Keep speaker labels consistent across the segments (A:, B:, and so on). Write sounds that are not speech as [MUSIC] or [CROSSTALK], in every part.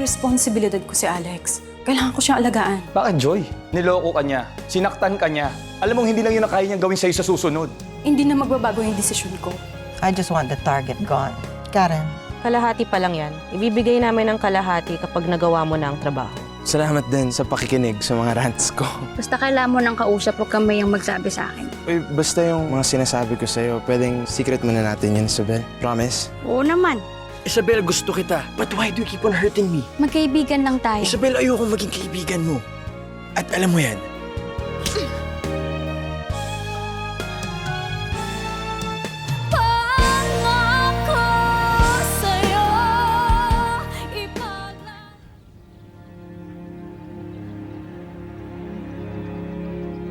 A: Responsibilidad ko si Alex. Kailangan ko siyang alagaan.
B: Bakit, Joy? Niloko ka niya. Sinaktan ka niya. Alam mong hindi lang yun ang kaya niyang gawin sa'yo sa susunod.
A: Hindi na magbabago yung desisyon ko.
C: I just want the target gone. Karen,
D: Kalahati pa lang yan. Ibibigay namin ng kalahati kapag nagawa mo na ang trabaho.
E: Salamat din sa pakikinig sa mga rants ko. [LAUGHS]
F: Basta kailangan mo ng kausap, huwag kang mayang magsabi sa akin.
E: Uy, basta yung mga sinasabi ko sa'yo, pwedeng secret muna natin yun, Isabel. Promise?
F: Oo naman.
E: Isabel, gusto kita. But why do you keep on hurting me?
F: Magkaibigan lang tayo.
E: Isabel, ayoko maging kaibigan mo. At alam mo yan,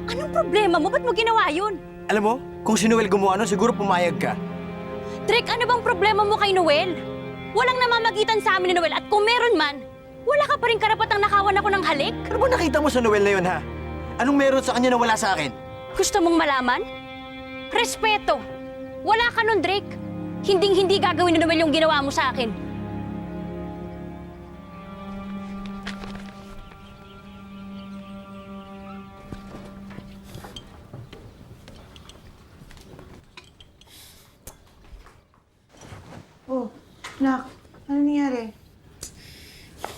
F: Anong problema mo? Ba't mo ginawa yun?
E: alam mo, kung si Noel gumawa nun, siguro pumayag ka.
F: Drake, ano bang problema mo kay Noel? Walang namamagitan sa amin ni Noel at kung meron man, wala ka pa rin karapatang nakawan ako ng halik?
E: Ano ba nakita mo sa Noel na yun, ha? Anong meron sa kanya na wala sa akin?
F: Gusto mong malaman? Respeto! Wala ka nun, Drake. Hinding-hindi gagawin ni Noel yung ginawa mo sa akin.
G: Nak, ano nangyari?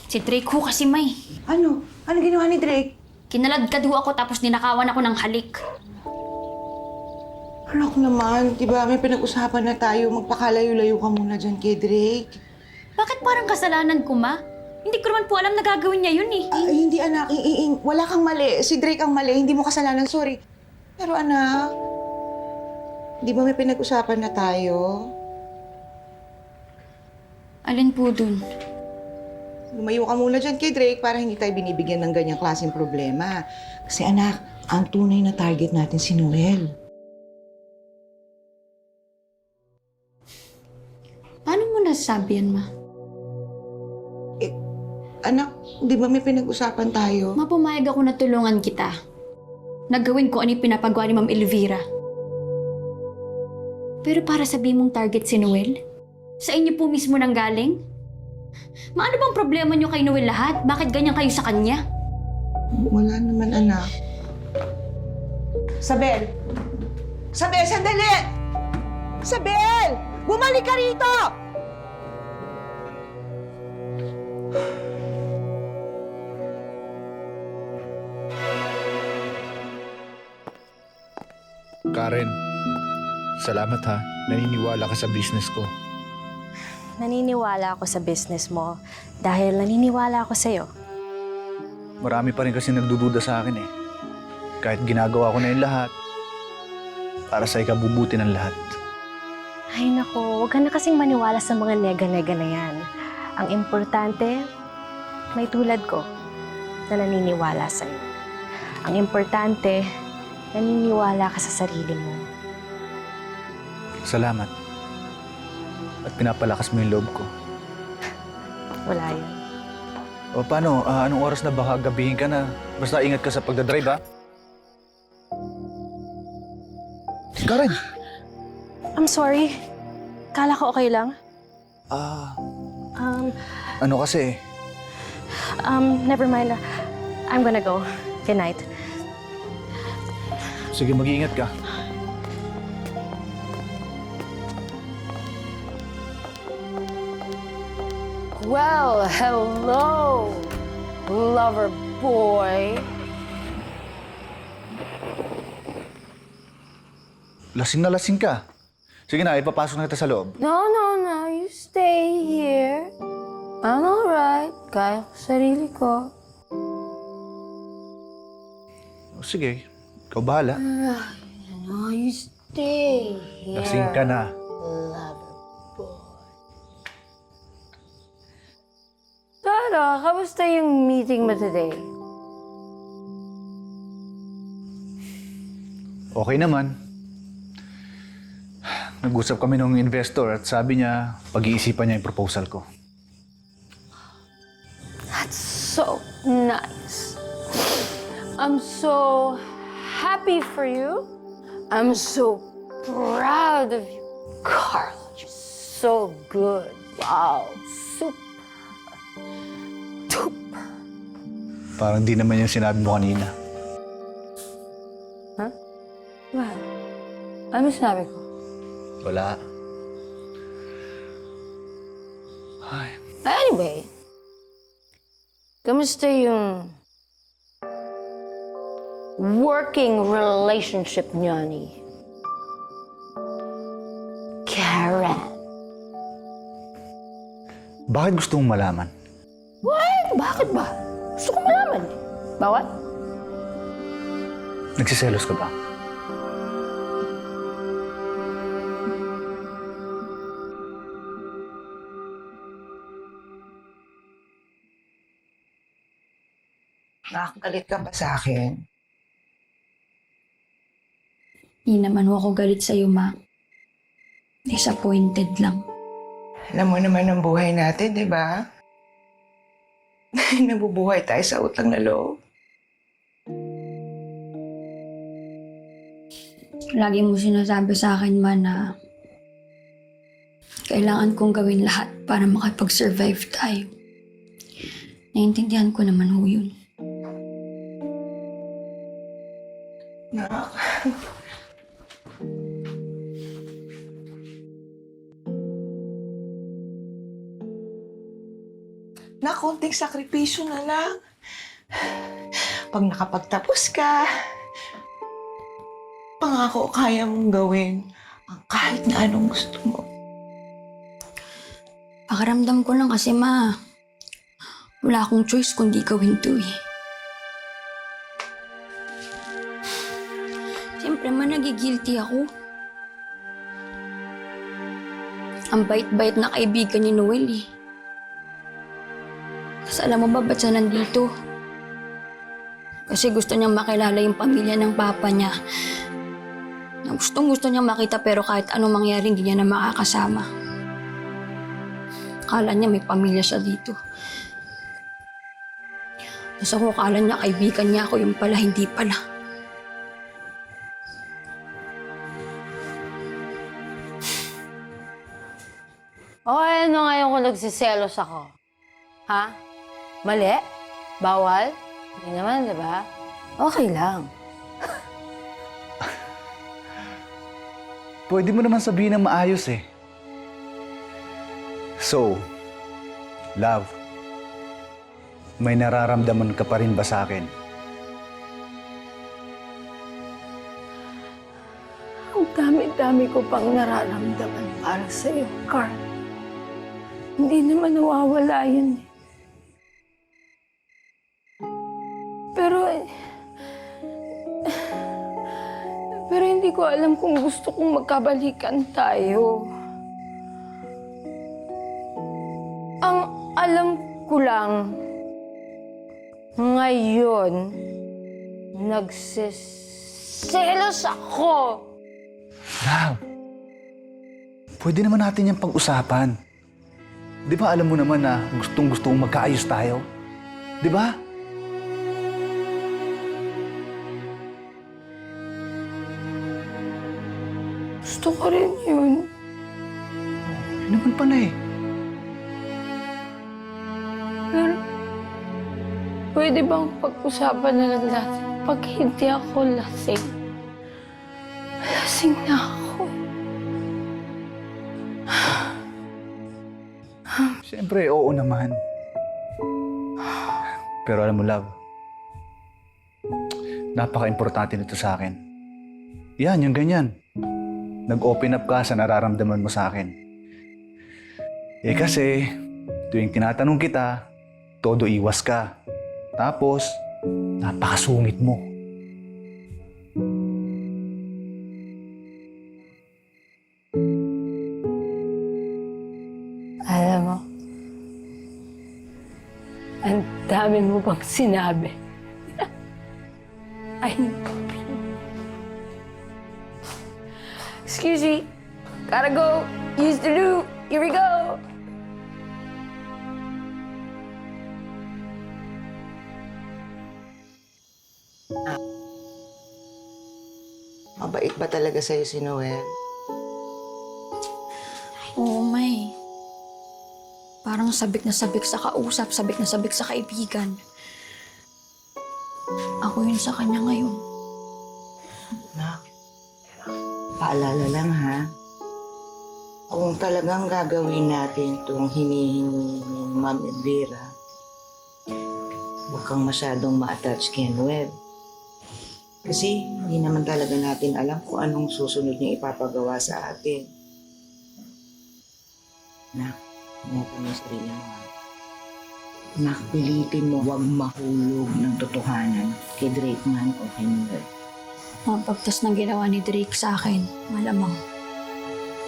F: Si Drake ho kasi may.
G: Ano? Ano ginawa ni Drake?
F: Kinaladkad ho ako tapos ninakawan ako ng halik.
G: Anak naman, di ba may pinag-usapan na tayo, magpakalayo-layo ka muna dyan kay Drake.
F: Bakit parang kasalanan ko, ma? Hindi ko naman po alam na gagawin niya yun eh.
G: Ay, hindi anak, I- i- i- wala kang mali. Si Drake ang mali, hindi mo kasalanan, sorry. Pero anak, di ba may pinag-usapan na tayo?
F: Alin po dun?
G: Lumayo ka muna dyan kay Drake para hindi tayo binibigyan ng ganyang klaseng problema. Kasi anak, ang tunay na target natin si Noel.
F: Paano mo nasabi yan, ma?
G: Anak, di ba may pinag-usapan tayo?
F: Mapumayag ako na tulungan kita. Nagawin ko ano yung pinapagawa ni Ma'am Elvira. Pero para sabihin mong target si Noel? Sa inyo po mismo nang galing? Maano bang problema niyo kay Noel lahat? Bakit ganyan kayo sa kanya?
G: Wala naman, anak. Sabel! Sabel, sandali! Sabel! Bumalik ka rito!
H: Karen, salamat ha. Naniniwala ka sa business ko.
D: Naniniwala ako sa business mo dahil naniniwala ako sa'yo.
H: Marami pa rin kasi nagdududa sa akin eh. Kahit ginagawa ko na yung lahat, para sa ikabubuti ng lahat.
D: Ay nako, huwag ka na kasing maniwala sa mga nega-nega na yan. Ang importante, may tulad ko na naniniwala sa'yo. Ang importante, naniniwala ka sa sarili mo.
H: Salamat. At pinapalakas mo yung loob ko.
D: Wala yun.
H: O paano, Ah, anong oras na baka gabihin ka na? Basta ingat ka sa pagdadrive ha? Karen!
D: I'm sorry. Kala ko okay lang.
H: Ah,
D: Um,
H: ano kasi
D: um, never mind. I'm gonna go. Good night.
H: Sige, mag-iingat ka.
I: Well, hello, lover boy.
H: Lasing na lasing ka. Sige na, ipapasok na kita sa loob.
I: No, no, no, you stay here. I'm alright. Kaya ko sarili ko.
H: O, sige, ikaw bahala.
I: No, you stay here.
H: Lasing ka na.
I: Lover Tara, kamusta yung meeting mo today?
H: Okay naman. Nag-usap kami ng investor at sabi niya, pag-iisipan niya yung proposal ko.
I: That's so nice. I'm so happy for you. I'm so proud of you. Carl, you're so good. Wow, super.
H: Parang di naman yung sinabi mo kanina.
I: What? Ano sinabi ko?
H: Wala. Ay,
I: Anyway, kamusta yung working relationship niyo ni Karen?
H: bakit gusto mong malaman?
I: What? Bakit ba? Bawat?
H: Nagsiselos ka ba?
G: Nakakalit ka pa sa akin.
F: Hindi naman ako galit sa'yo, ma. Disappointed lang.
G: Alam mo naman ang buhay natin, di ba? [LAUGHS] Nabubuhay tayo sa utang na loob.
F: Lagi mo sinasabi sa akin, ma, na kailangan kong gawin lahat para makapag-survive tayo. Naiintindihan ko naman ho yun.
G: Nak. Na konting sakripisyo na lang. Pag nakapagtapos ka, pangako kaya mong gawin ang kahit na anong gusto mo.
F: Pakiramdam ko lang kasi, ma, wala akong choice kundi gawin to eh. Siyempre, ma, nagigilty ako. Ang bait-bait na kaibigan ni Noel eh. Tapos alam mo ba ba't siya nandito? Kasi gusto niyang makilala yung pamilya ng papa niya. Na gustong gusto niyang makita pero kahit anong mangyari hindi niya na makakasama. Akala niya may pamilya siya dito. Tapos ako akala niya kaibigan niya ako, yung pala hindi pala.
I: O ano ngayon kung nagsiselos ako? Ha? Mali? Bawal? Hindi naman, di ba? Okay lang.
H: Pwede mo naman sabihin ng maayos eh. So, love, may nararamdaman ka pa rin ba sa akin?
I: Ang dami-dami ko pang nararamdaman para sa'yo, Carl. Hindi naman nawawala yun. eh. Pero... eh, ko alam kung gusto kong magkabalikan tayo. Ang alam ko lang, ngayon, nagsiselos ako.
H: Love, pwede naman natin yung pag-usapan. Di ba alam mo naman na gustong gusto mong magkaayos tayo? Di ba?
I: Gusto ko rin yun.
H: Yun naman pala eh.
I: Pero, pwede bang pag-usapan na lang natin pag hindi ako lasing? Lasing na ako.
H: Siyempre, oo naman. Pero alam mo, love, napaka-importante nito sa akin. Yan, yung ganyan. Nag-open up ka sa nararamdaman mo sa akin. Eh kasi, tuwing tinatanong kita, todo iwas ka. Tapos, napakasungit mo.
I: Alam mo, ang dami mo bang sinabi? [LAUGHS] I Excuse me. Gotta go. Use the loo. Here we go.
G: Mabait ba talaga sa'yo si Noel?
F: Oo, may. Parang sabik na sabik sa kausap, sabik na sabik sa kaibigan. ako yun sa kanya ngayon.
G: Paalala lang ha. Kung talagang gagawin natin itong hinihingi ni Ma'am Elvira, huwag kang masyadong ma-attach kay Noel. Kasi hindi naman talaga natin alam kung anong susunod niya ipapagawa sa atin. Nak, ingatan mo sarili mo ha. Nak, pilitin mo huwag mahulog ng totohanan kay Drake man o kay Noel.
F: Ang pagtas ng ginawa ni Drake sa akin, malamang.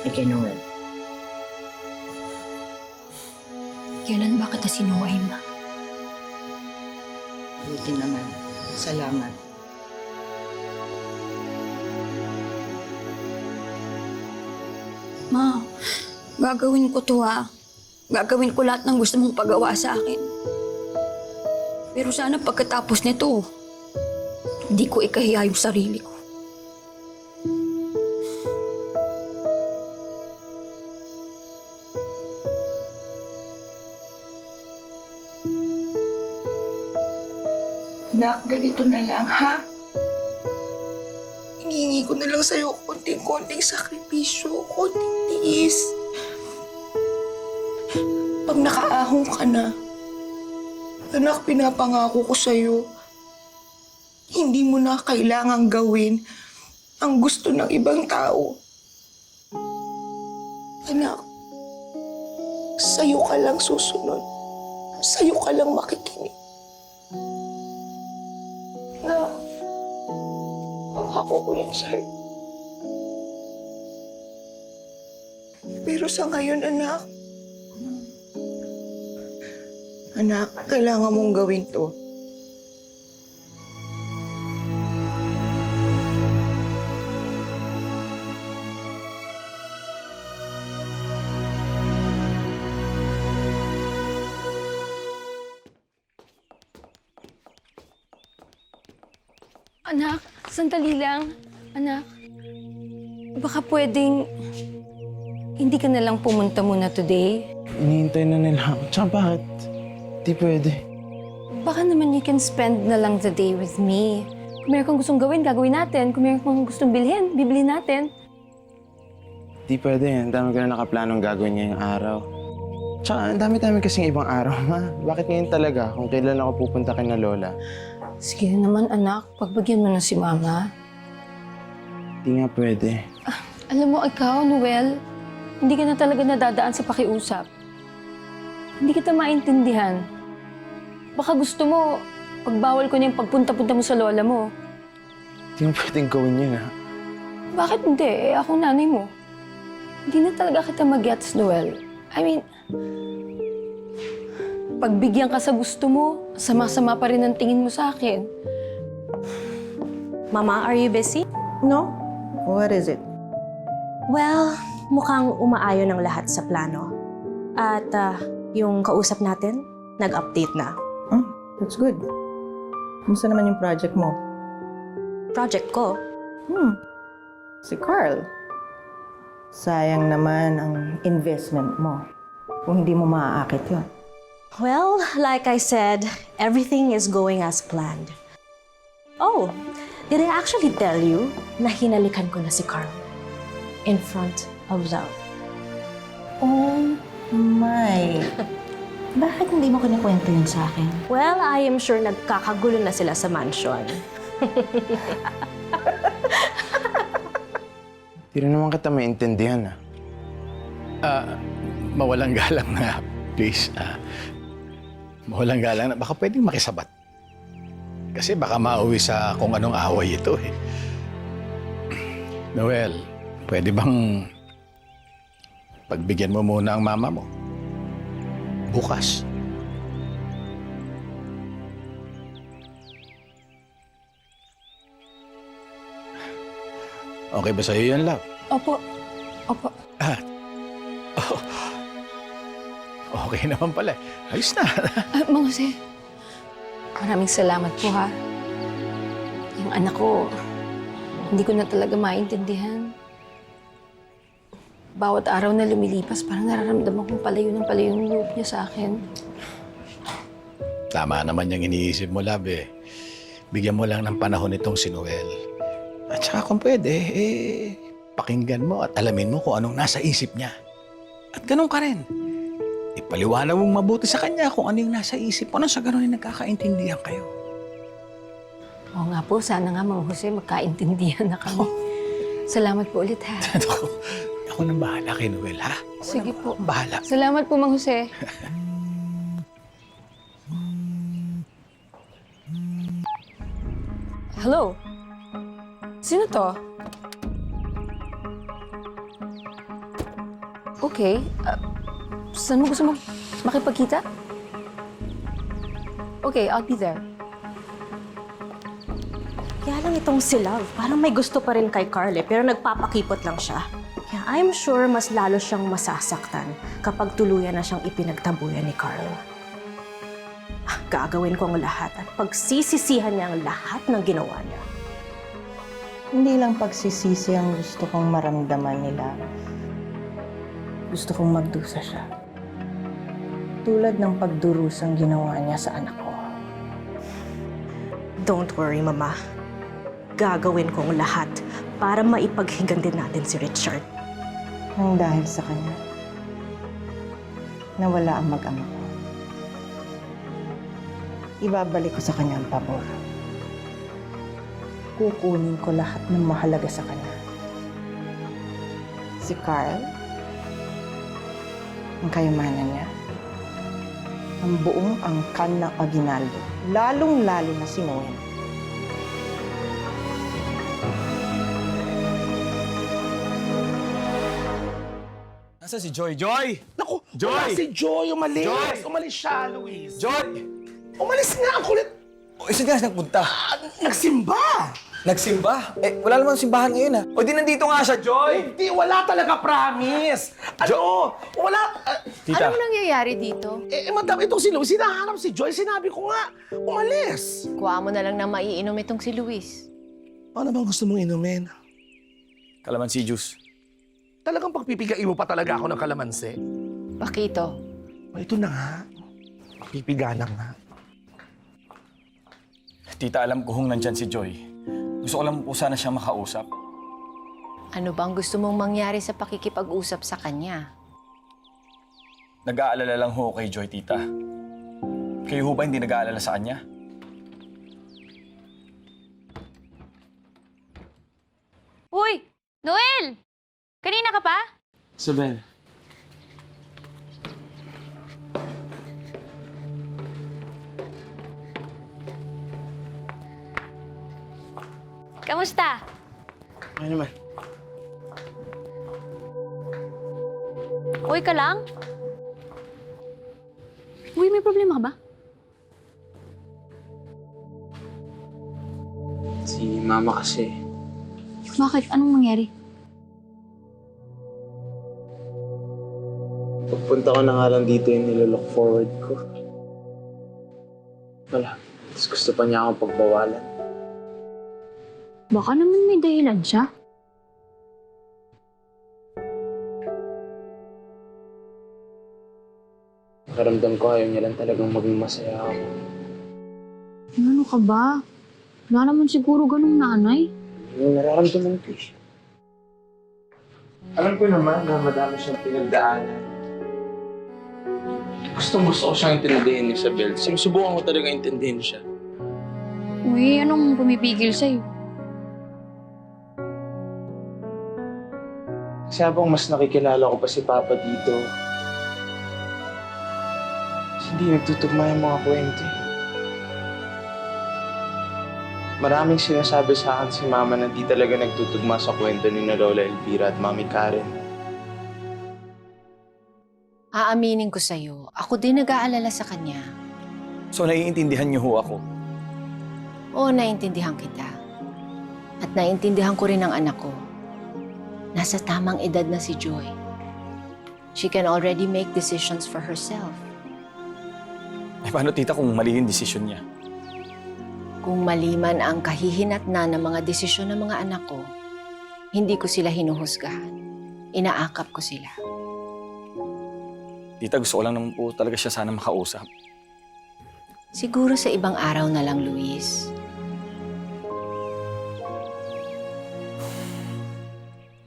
G: Noel.
F: Kailan ba kita sinuway, ma?
G: Buti naman. Salamat.
F: Ma, gagawin ko to ha. Gagawin ko lahat ng gusto mong pagawa sa akin. Pero sana pagkatapos nito, hindi ko ikahiya yung sarili ko.
G: Nak, ganito na lang, ha? Hinihingi ko na lang sa'yo konting-konting sakripisyo, konting tiis. Pag nakaahong ka na, anak, pinapangako ko sa'yo, hindi mo na kailangang gawin ang gusto ng ibang tao. Anak, sa'yo ka lang susunod. Sa'yo ka lang makikinig. na ako ko yan sa'yo. Pero sa ngayon, anak, anak, kailangan mong gawin to.
A: Sandali lang. Anak, baka pwedeng hindi ka na lang pumunta muna today.
E: Inihintay na nila ako. Tsaka bakit? Di pwede.
A: Baka naman you can spend na lang the day with me. Kung meron kang gustong gawin, gagawin natin. Kung meron kang gustong bilhin, bibili natin.
E: Di pwede. Ang dami ko na nakaplanong gagawin ngayong araw. Tsaka ang dami-dami kasing ibang araw, ma. Bakit ngayon talaga kung kailan ako pupunta kay na Lola?
A: Sige naman, anak. Pagbagyan mo na si Mama.
E: Di nga pwede.
A: Alam mo, ikaw, Noel, hindi ka na talaga nadadaan sa pakiusap. Hindi kita maintindihan. Baka gusto mo, pagbawal ko na yung pagpunta-punta mo sa lola mo.
E: Di nga pwedeng gawin yun, ha?
A: Bakit hindi? Eh, ako nanay mo. Hindi na talaga kita mag-gets, Noel. I mean, pagbigyan ka sa gusto mo, sama-sama pa rin ang tingin mo sa akin.
D: Mama, are you busy?
C: No? What is it?
D: Well, mukhang umaayon ang lahat sa plano. At ah, yung kausap natin, nag-update na.
C: Hmm, that's good. Kumusta naman yung project mo?
D: Project ko,
C: Hmm, si Carl. Sayang naman ang investment mo kung hindi mo maaakit yun.
D: Well, like I said, everything is going as planned. Oh, did I actually tell you na hinalikan ko na si Carl in front of Love?
C: Oh my. [LAUGHS] Bakit hindi mo kinikwento yun sa akin?
D: Well, I am sure nagkakagulo na sila sa mansion. [LAUGHS]
E: Di rin naman kita maintindihan, ha?
H: Ah, mawalang galang na, please. Ah, mawalang galang na. Baka pwedeng makisabat. Kasi baka mauwi sa kung anong away ito eh. [CLEARS THROAT] Noel, pwede bang pagbigyan mo muna ang mama mo? Bukas. Okay ba sa'yo yan, love?
A: Opo. Opo.
H: Ah. [LAUGHS] Oh. Okay [LAUGHS] naman pala. Ayos na. [LAUGHS]
A: Ah, Mang Jose, maraming salamat po ha. Yung anak ko, hindi ko na talaga maintindihan. Bawat araw na lumilipas, parang nararamdaman kong palayo ng palayo yung loob niya sa akin.
H: Tama naman yung iniisip mo, love eh.
J: bigyan mo lang ng panahon itong si Noel. At saka kung pwede, eh, pakinggan mo at alamin mo kung anong nasa isip niya. At ganun ka rin. Ipaliwanag mong mabuti sa kanya kung ano yung nasa isip mo. Nang sa ganun ay nagkakaintindihan kayo.
A: Oo nga po, sana nga Mang Jose magkaintindihan na kami. Salamat po ulit ha. [LAUGHS]
J: Ako, ako nang bahala kay Noel, ha?
A: Sige po.
J: Bahala.
A: Salamat po Mang Jose. [LAUGHS] Hello? Sino to? Okay. ah, saan mo gusto mag makipagkita? Okay, I'll be there.
D: Kaya lang itong si Love, parang may gusto pa rin kay Carl eh, pero nagpapakipot lang siya. Kaya I'm sure mas lalo siyang masasaktan kapag tuluyan na siyang ipinagtabuyan ni Carl. Ah, Gagawin ko ang lahat at pagsisisihan niya ang lahat ng ginawa niya.
C: Hindi lang pagsisisi ang gusto kong maramdaman nila. Gusto kong magdusa siya. Tulad ng pagdurusang ginawa niya sa anak ko.
D: Don't worry, Mama. Gagawin ko ang lahat para maipaghigan din natin si Richard.
C: Nang dahil sa kanya, nawala ang mag-ama ko. Ibabalik ko sa kanya ang pabor. Kukunin ko lahat ng mahalaga sa kanya. Si Carl, ang kayamanan niya, ang buong angkan ng Aguinaldo, lalong-lalo na si Noel.
B: Nasa si Joy? Joy!
K: Naku,
B: Joy!
K: wala si Joy. Umalis.
B: Joy!
K: Umalis siya, Luis.
B: Joy!
K: Umalis nga. Ang kulit.
B: O, isa nga nagpunta.
K: Ah, Nagsimba.
B: Nagsimba? Eh, wala namang simbahan ngayon, ha? O, di nandito nga siya, Joy!
K: Hindi, wala talaga, promise. Ano? Wala. ah,
B: Tita,
I: nangyayari dito?
K: eh, eh, madam, itong si Luis, hinahanap si Joy. Sinabi ko nga, umalis.
I: Kuha mo na lang na maiinom itong si Luis.
K: Ano bang gusto mong inumin?
B: kalamansi juice.
K: Talagang pagpipigain mo pa talaga ako ng kalamansi.
I: Pakito.
K: O, ito na nga. Pipiga na nga.
B: Tita, alam ko kung nandyan si Joy. Gusto ko lang po sana siyang makausap.
I: Ano bang gusto mong mangyari sa pakikipag-usap sa kanya?
B: Nag-aalala lang ho kay Joy, tita. Kayo ho ba hindi nag-aalala sa kanya?
F: Uy! Noel! Kanina ka pa?
E: Isabel,
F: Kamusta?
E: ano naman?
F: Uy ka lang? Uy, may problema ka ba?
E: Si mama kasi.
F: Bakit? Anong nangyari?
E: Pagpunta ko na nga lang dito yung nilolook forward ko. Wala. Tapos gusto pa niya akong pagbawalan.
F: Baka naman may dahilan siya.
E: Karamdam ko ayaw niya lang talagang maging masaya ako.
F: Ano ka ba? Wala naman siguro ganung nanay.
E: Yung nararamdaman ko siya. Alam ko naman na madami siyang pinagdaanan. Gustong gusto ko siyang intindihin ni Isabel. Sinusubukan ko talaga intindihin siya.
F: Uy, anong pumipigil sa'yo?
E: Kasi habang mas nakikilala ko pa si Papa dito, hindi nagtutugma yung mga kwento. eh. Maraming sinasabi sa akin si Mama na di talaga nagtutugma sa kwento ni na Lola Elvira at Mami Karen.
I: Aaminin ko sa'yo, ako din nag-aalala sa kanya.
B: So, naiintindihan niyo ho ako.
I: Oo, naiintindihan kita. At naiintindihan ko rin ang anak ko. Nasa tamang edad na si Joy. She can already make decisions for herself.
B: Eh, paano, tita, kung mali yung desisyon niya?
I: Kung maliman ang kahihinat na ng mga desisyon ng mga anak ko, hindi ko sila hinuhusgahan. Inaakap ko sila.
B: Tita, gusto ko lang naman po talaga siya sana makausap.
I: Siguro sa ibang araw na lang, Luis.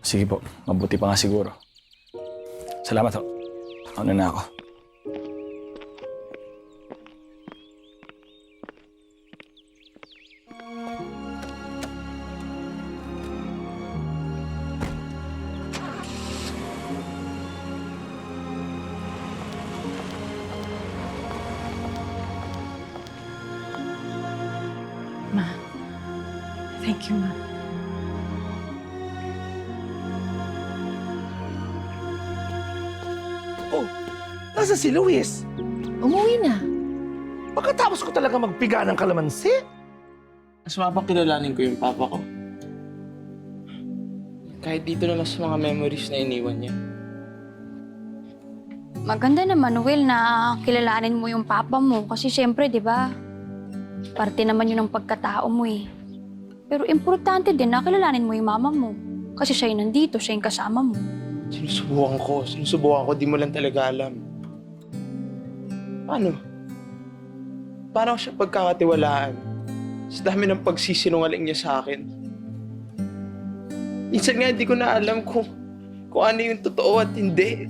B: Sige po, mabuti pa nga siguro. Salamat ho. Ano na ako?
L: Ma. Thank you, Ma.
K: Nasa si Luis.
M: Umuwi na.
K: Pagkatapos ko talaga magpiga ng kalamansi.
E: Mas mapakilalanin ko yung papa ko. Kahit dito na lang sa mga memories na iniwan niya.
F: Maganda naman, Noel, na kilalanin mo yung papa mo. Kasi siyempre, di ba, parte naman yun ng pagkatao mo eh. Pero importante din na kilalanin mo yung mama mo. Kasi siya yung nandito, siya yung kasama mo.
E: Sinusubukan ko. Sinusubukan ko. Di mo lang talaga alam. Paano? Paano ko siya pagkakatiwalaan? Sa dami ng pagsisinungaling niya sa akin. Minsan nga hindi ko na alam kung, kung ano yung totoo at hindi.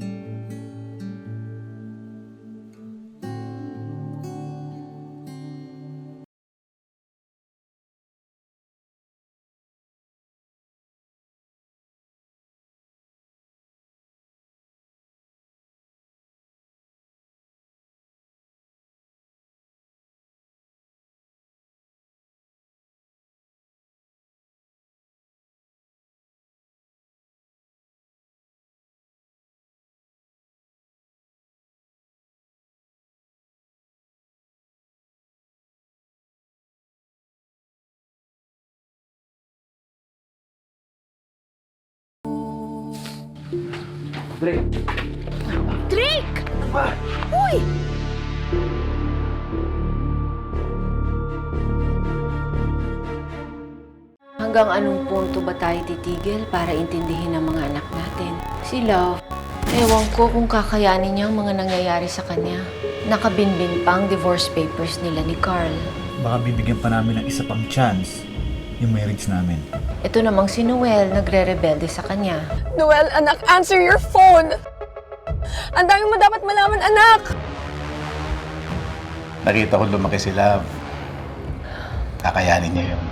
M: Hanggang anong punto ba tayo titigil para intindihin ang mga anak natin? Si Love, ewan ko kung kakayanin niya ang mga nangyayari sa kanya. Nakabinbin pa ang divorce papers nila ni Carl.
H: Baka bibigyan pa namin ng isa pang chance yung marriage namin.
M: Ito namang si Noel, nagre-rebelde sa kanya.
A: Noel, anak, answer your phone! Ang dami mo dapat malaman, anak!
J: Nakita ko lumaki si Love. Kakayanin niya yun.